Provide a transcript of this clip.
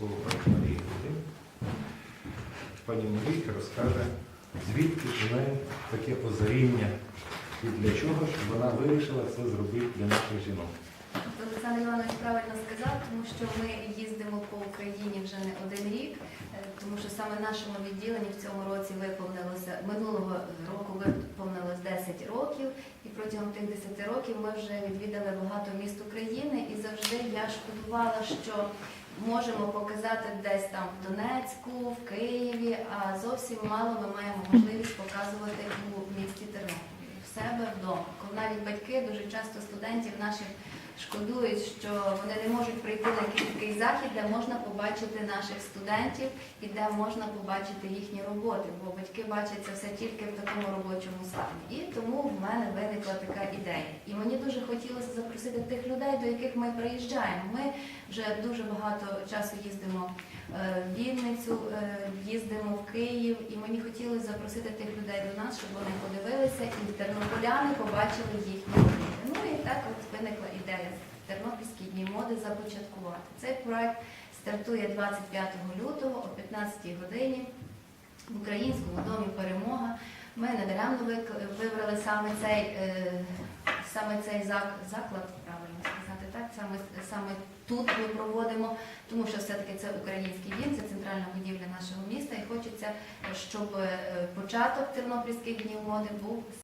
слово пані Марії Гудин. Пані Марійка розкаже, звідки у неї таке озаріння і для чого, щоб вона вирішила це зробити для наших жінок. Олександр Іванович правильно сказав, тому що ми їздимо по Україні вже не один рік, е, тому що саме нашому відділенні в цьому році виповнилося минулого року виповнилось 10 років, і протягом тих 10 років ми вже відвідали багато міст України, і завжди я шкодувала, що можемо показати десь там в Донецьку, в Києві, а зовсім мало ми маємо можливість показувати у місті Тернополі, в себе вдома. Навіть батьки дуже часто студентів наших шкодують, що вони не можуть прийти на якийсь такий захід, де можна побачити наших студентів і де можна побачити їхні роботи, бо батьки бачать це все тільки в такому робочому стані. І тому в мене виникла така ідея. І мені дуже хотілося запросити тих людей, до яких ми приїжджаємо. Ми вже дуже багато часу їздимо е, в Вінницю, е, їздимо в Київ, і мені хотілося запросити тих людей до нас, щоб вони подивилися і тернополяни побачили їхні роботи. Ну і так от виникла ідея Тернопільські дні моди започаткувати. Цей проект стартує 25 лютого о 15 годині в українському домі Перемога. Ми недаремно вибрали саме цей, е, саме цей заклад, правильно сказати, так? Саме, саме тут ми проводимо, тому що все-таки це український дім, це центральна будівля нашого міста, і хочеться, щоб е, початок тернопільських днів моди був